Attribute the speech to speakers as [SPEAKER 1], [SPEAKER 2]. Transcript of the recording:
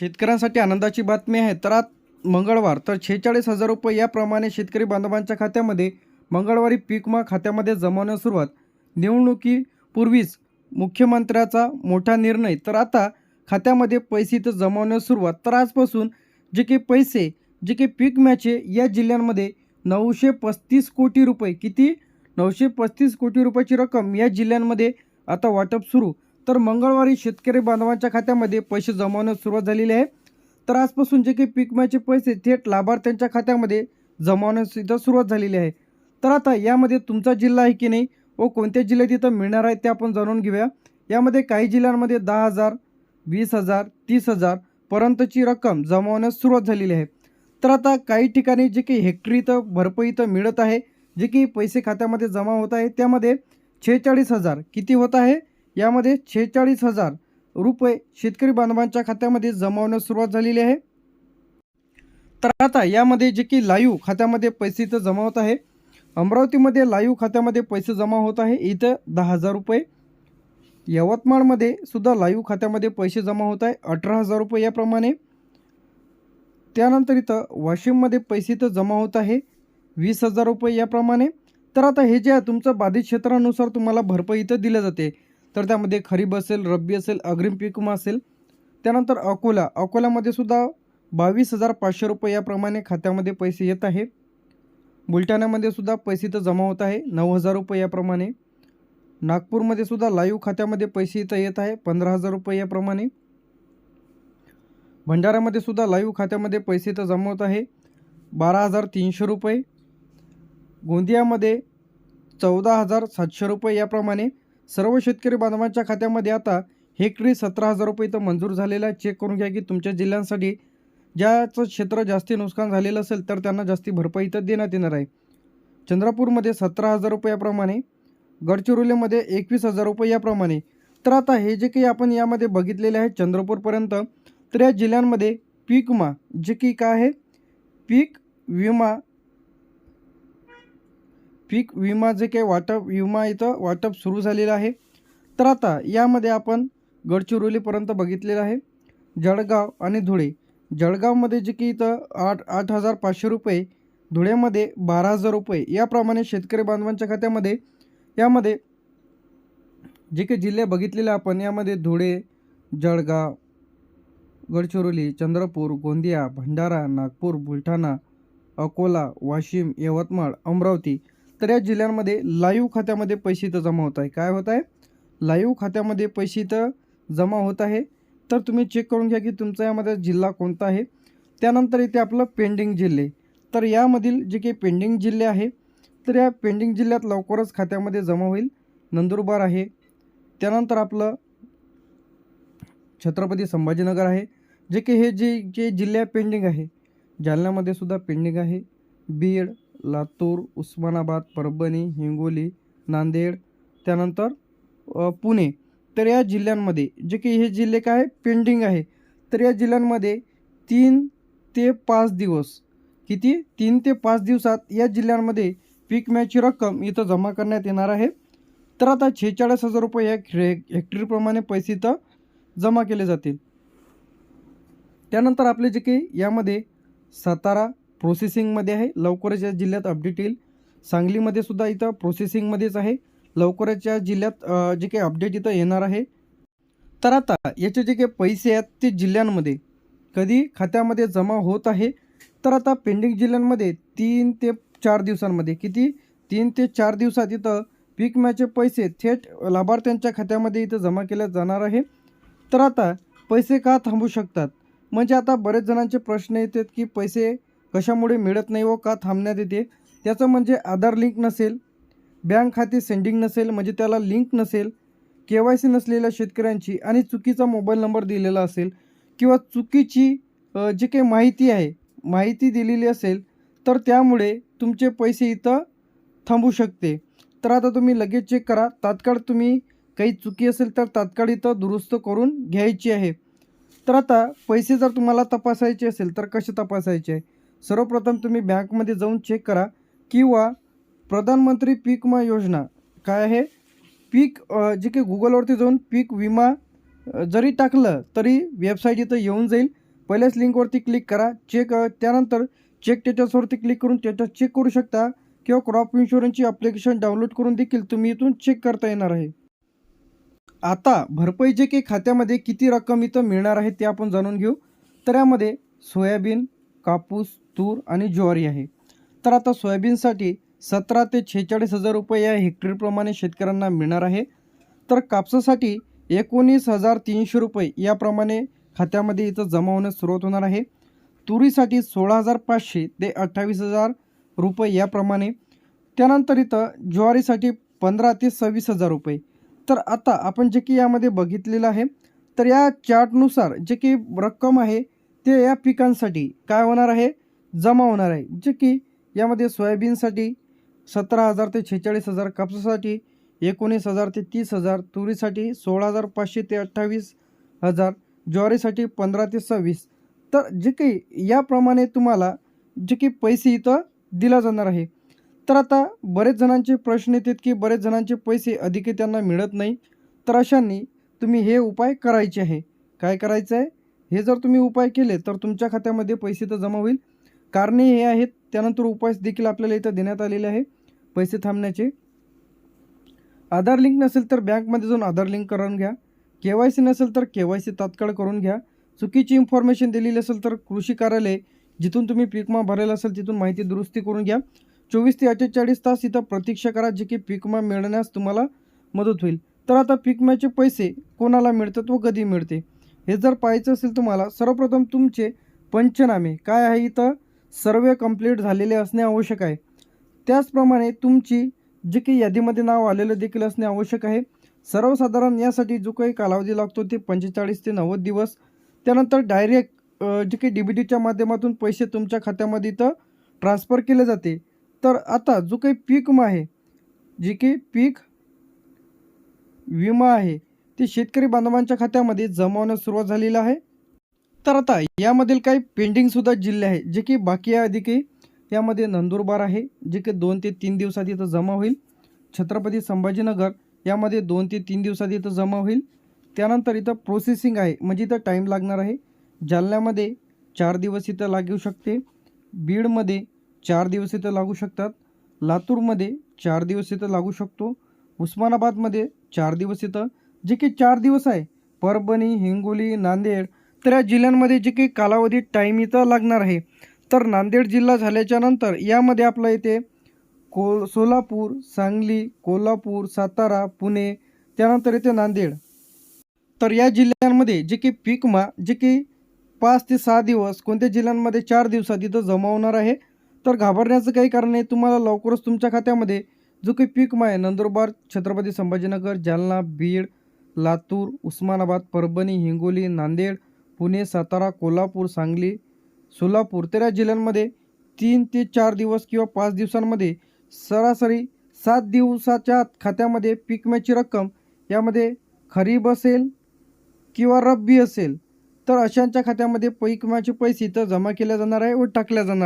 [SPEAKER 1] शेतकऱ्यांसाठी आनंदाची बातमी आहे. तर आज मंगळवार तर छेचाळीस हजार रुपये याप्रमाणे शेतकरी बांधवांच्या खात्यामध्ये मंगळवारी पीक खात्यामध्ये जमवण्यास सुरुवात. निवडणुकीपूर्वीच मुख्यमंत्र्याचा मोठा निर्णय. तर आता खात्यामध्ये पैसे तर जमवण्यास सुरुवात. तर आजपासून जे काही पैसे जे काही पीक मॅचे या जिल्ह्यांमध्ये नऊशे पस्तीस कोटी रुपये किती? नऊशे पस्तीस कोटी रुपयाची रक्कम या जिल्ह्यांमध्ये आता वाटप सुरू. तर मंगळवारी शेतकरी बांधवांच्या खात्यामध्ये पैसे जमावण्यास सुरुवात झालेली आहे. तर आजपासून जे काही पीक विम्याचे पैसे थेट लाभार्थ्यांच्या खात्यामध्ये जमावण्यास इथं सुरुवात झालेली आहे. तर आता यामध्ये तुमचा जिल्हा आहे की नाही व कोणत्या जिल्ह्यात इथं मिळणार आहे ते आपण जाणून घेऊया. यामध्ये काही जिल्ह्यांमध्ये दहा हजार वीस हजार तीस हजार पर्यंतची रक्कम जमावण्यास सुरुवात झालेली आहे. तर आता काही ठिकाणी जे काही हेक्टरी इथं भरपाई इथं मिळत आहे जे काही पैसे खात्यामध्ये जमा होत आहे त्यामध्ये छेचाळीस हजार किती होत आहे? यामध्ये छेचाळीस हजार रुपये शेतकरी बांधवांच्या खात्यामध्ये जमावण्यास सुरुवात झालेली आहे. तर आता यामध्ये जे की लाईव्ह खात्यामध्ये पैसे इथं जमा होत आहे. अमरावतीमध्ये लाईव्ह खात्यामध्ये पैसे जमा होत आहे. इथं दहा हजार रुपये. यवतमाळमध्ये सुद्धा लाईव्ह खात्यामध्ये पैसे जमा होत आहे. अठरा हजार रुपये याप्रमाणे. त्यानंतर इथं वाशिममध्ये पैसे इथं जमा होत आहे. वीस हजार रुपये याप्रमाणे. तर आता हे जे आहे तुमचं बाधित क्षेत्रानुसार तुम्हाला भरपाई इथं दिलं जाते. तर त्यामध्ये खरीप असेल रब्बी असेल अग्रिम पीक असेल. त्यानंतर अकोला. अकोल्यामध्ये सुद्धा बावीस हजार पाचशे रुपये याप्रमाणे खात्यामध्ये पैसे येत आहे. बुलढाण्यामध्ये सुद्धा पैसे तर जमा होत आहे नऊ हजार रुपये याप्रमाणे. नागपूरमध्ये सुद्धा लाईव्ह खात्यामध्ये पैसे इथं येत आहे पंधरा हजार रुपये याप्रमाणे. भंडाऱ्यामध्ये सुद्धा लाईव्ह खात्यामध्ये पैसे इथं जमा होत आहे बारा हजार तीनशे रुपये. गोंदियामध्ये चौदा हजार सातशे रुपये याप्रमाणे. सर्व शेतकरी बांधवांच्या खात्यामध्ये आता हेक्टरी सतरा हजार रुपये इथं मंजूर झालेला आहे. चेक करून घ्या की तुमच्या जिल्ह्यांसाठी ज्याचं क्षेत्र जास्ती नुकसान झालेलं असेल तर त्यांना जास्ती भरपाई इथं देण्यात येणार आहे. चंद्रपूरमध्ये सतरा हजार रुपये याप्रमाणे गडचिरोलीमध्ये एकवीस हजार रुपये याप्रमाणे. तर आता हे जे काही आपण यामध्ये बघितलेले आहे चंद्रपूरपर्यंत तर या जिल्ह्यांमध्ये पीक विमा जे की काय आहे पीक विमा पीक विमा जे काही वाटप विमा इथं वाटप सुरू झालेलं आहे. तर आता यामध्ये आपण गडचिरोलीपर्यंत बघितलेलं आहे. जळगाव आणि धुळे. जळगावमध्ये जे की इथं आठ आठ हजार पाचशे रुपये धुळ्यामध्ये बारा हजार रुपये याप्रमाणे शेतकरी बांधवांच्या खात्यामध्ये यामध्ये जे काही जिल्हे बघितलेले आपण यामध्ये धुळे जळगाव गडचिरोली चंद्रपूर गोंदिया भंडारा नागपूर बुलढाणा अकोला वाशिम यवतमाळ अमरावती तर या जिल्ह्यांमध्ये लाईव्ह खात्यामध्ये पैसे इथं जमा होत आहे. काय होत आहे? लाईव्ह खात्यामध्ये पैसे इथं जमा होत आहे. तर तुम्ही चेक करून घ्या की तुमचा यामध्ये जिल्हा कोणता आहे. त्यानंतर इथे आपलं पेंडिंग जिल्हे. तर यामधील जे काही पेंडिंग जिल्हे आहे तर या पेंडिंग जिल्ह्यात लवकरच खात्यामध्ये जमा होईल. नंदुरबार आहे. त्यानंतर आपलं छत्रपती संभाजीनगर आहे. जे की हे जे जे जिल्हे पेंडिंग आहे. जालन्यामध्ये सुद्धा पेंडिंग आहे. बीड लातूर उस्मानाबाद परभणी हिंगोली नांदेड त्यानंतर पुणे. तर या जिल्ह्यांमध्ये जे की हे जिल्हे काय? पेंडिंग आहे. तर या जिल्ह्यांमध्ये तीन ते पाच दिवस किती? तीन ते पाच दिवसात या जिल्ह्यांमध्ये पीक विम्याची रक्कम इथं जमा करण्यात येणार आहे. तर आता छेचाळीस हजार रुपये या हे हेक्टरीप्रमाणे पैसे इथं जमा केले जातील. त्यानंतर आपले जे काही यामध्ये सातारा प्रोसेसिंगमध्ये आहे. लवकरच या जिल्ह्यात अपडेट येईल. सांगलीमध्ये सुद्धा इथं प्रोसेसिंगमध्येच आहे. लवकरच या जिल्ह्यात जे काही अपडेट इथं येणार आहे. तर आता याचे जे काही पैसे आहेत ते जिल्ह्यांमध्ये. कधी खात्यामध्ये जमा होत आहे. तर आता पेंडिंग जिल्ह्यांमध्ये तीन ते चार दिवसांमध्ये. किती? तीन ते चार दिवसात इथं पीक विम्याचे पैसे थेट लाभार्थ्यांच्या खात्यामध्ये इथं जमा केले जाणार आहे. तर आता पैसे का थांबू शकतात? म्हणजे आता बरेच जणांचे प्रश्न येतात की पैसे कशामुळे मिळत नाही व का थांबण्यात येते? त्याचं म्हणजे आधार लिंक नसेल बँक खाते सेंडिंग नसेल म्हणजे त्याला लिंक नसेल के वाय सी नसलेल्या शेतकऱ्यांची आणि चुकीचा मोबाईल नंबर दिलेला असेल किंवा चुकीची जी काही माहिती आहे माहिती दिलेली असेल तर त्यामुळे तुमचे पैसे इथं थांबू शकते. तर आता तुम्ही लगेच चेक करा. तात्काळ तुम्ही काही चुकी असेल तर तात्काळ इथं दुरुस्त करून घ्यायची आहे. तर आता पैसे जर तुम्हाला तपासायचे असेल तर कसे तपासायचे? आहे सर्वप्रथम तुम्ही बँकमध्ये जाऊन चेक करा किंवा प्रधानमंत्री पीक विमा योजना काय आहे? पीक जे काही गुगलवरती जाऊन पीक विमा जरी टाकलं तरी वेबसाईट इथं येऊन जाईल. पहिल्याच लिंकवरती क्लिक करा. चेक त्यानंतर चेक त्याच्यावरती क्लिक करून त्याच्यात चेक करू शकता किंवा क्रॉप इन्शुरन्सची ॲप्लिकेशन डाउनलोड करून देखील तुम्ही इथून चेक करता येणार आहे. आता भरपाई जे काही खात्यामध्ये किती रक्कम इथं मिळणार आहे ते आपण जाणून घेऊ. तर यामध्ये सोयाबीन कापूस तूर आणि ज्वारी आहे. तर आता सोयाबीनसाठी सतरा ते छेचाळीस हजार रुपये या हेक्टरप्रमाणे शेतकऱ्यांना मिळणार आहे. तर कापसासाठी एकोणीस हजार तीनशे रुपये याप्रमाणे खात्यामध्ये इथं जमा होण्यास सुरुवात होणार आहे. तुरीसाठी सोळा हजार पाचशे ते अठ्ठावीस हजार रुपये याप्रमाणे. त्यानंतर इथं ज्वारीसाठी पंधरा ते सव्वीस हजार रुपये. तर आता आपण जे की यामध्ये बघितलेलं आहे तर या चार्टनुसार जे की रक्कम आहे ते या पिकांसाठी काय होणार आहे? जमा होणार आहे. जे की यामध्ये सोयाबीनसाठी सतरा हजार ते छेचाळीस हजार कापसासाठी एकोणीस हजार ते तीस हजार तुरीसाठी सोळा हजार पाचशे ते अठ्ठावीस हजार ज्वारीसाठी पंधरा ते सव्वीस. तर जे काही याप्रमाणे तुम्हाला जे की पैसे इथं दिला जाणार आहे. तर आता बरेच जणांचे प्रश्न येतात की बरेच जणांचे पैसे अधिक त्यांना मिळत नाही. तर अशांनी तुम्ही हे उपाय करायचे आहे. काय करायचं आहे हे जर तुम्ही उपाय केले तर तुमच्या खात्यामध्ये पैसे तर जमा होईल. कारणे हे आहेत. त्यानंतर उपाय देखील आपल्याला इथं देण्यात आलेले आहे. पैसे थांबण्याचे. आधार लिंक नसेल तर बँकमध्ये जाऊन आधार लिंक करून घ्या. के वाय सी नसेल तर के वाय सी तात्काळ करून घ्या. चुकीची इन्फॉर्मेशन दिलेली असेल तर कृषी कार्यालय जिथून तुम्ही पीकमा भरेल असेल तिथून माहिती दुरुस्ती करून घ्या. चोवीस ते अठ्ठेचाळीस तास इथं प्रतीक्षा करा जे की पीकमा मिळण्यास तुम्हाला मदत होईल. तर आता पीकमाचे पैसे कोणाला मिळतात व कधी मिळते? हे जर पाहायचं असेल तुम्हाला सर्वप्रथम तुमचे पंचनामे. काय आहे इथं? सर्वे कंप्लीट झालेले असणे आवश्यक आहे. त्याचप्रमाणे तुमची जे काही यादीमध्ये नाव आलेलं देखील असणे आवश्यक आहे. सर्वसाधारण यासाठी जो काही कालावधी लागतो ते पंचेचाळीस ते नव्वद दिवस. त्यानंतर डायरेक्ट जे काही डी बी टीच्या माध्यमातून पैसे तुमच्या खात्यामध्ये इथं ट्रान्सफर केले जाते. तर आता जो काही पीक विमा आहे जे काही पीक विमा आहे ते शेतकरी बांधवांच्या खात्यामध्ये जमावण्यास सुरुवात झालेली आहे. तर आता यामधील काही पेंडिंगसुद्धा जिल्हे आहे जे की बाकी आहे अधिक यामध्ये नंदुरबार आहे जे की दोन ते तीन दिवसात इथं जमा होईल. छत्रपती संभाजीनगर यामध्ये दोन ते तीन दिवसात इथं जमा होईल. त्यानंतर इथं प्रोसेसिंग आहे म्हणजे इथं टाईम लागणार आहे. जालन्यामध्ये चार दिवस इथं लागू शकते. बीडमध्ये चार दिवस इथं लागू शकतात. लातूरमध्ये चार दिवस इथं लागू शकतो. उस्मानाबादमध्ये चार दिवस इथं जे की चार दिवस आहे. परभणी हिंगोली नांदेड तर या जिल्ह्यांमध्ये जे काही कालावधी टाईम इथं लागणार आहे. तर नांदेड जिल्हा झाल्याच्यानंतर यामध्ये आपलं येते को सोलापूर सांगली कोल्हापूर सातारा पुणे त्यानंतर येते नांदेड. तर या जिल्ह्यांमध्ये जे की पीक जे की पाच ते सहा दिवस कोणत्या जिल्ह्यांमध्ये चार दिवसात इथं जमा होणार आहे? तर घाबरण्याचं काही कारण नाही. तुम्हाला लवकरच तुमच्या खात्यामध्ये जो काही पीकमा आहे नंदुरबार छत्रपती संभाजीनगर जालना बीड लातूर उस्मानाबाद परभणी हिंगोली नांदेड पुणे सातारा कोल्हापूर सांगली सोलापूर तर या जिल्ह्यांमध्ये तीन ते चार दिवस किंवा पाच दिवसांमध्ये सरासरी सात दिवसाच्या खात्यामध्ये पीक विम्याची रक्कम यामध्ये खरीप असेल किंवा रब्बी असेल तर अशांच्या खात्यामध्ये पीक विम्याचे पैसे इथं जमा केल्या जाणार आहे व टाकल्या जाणार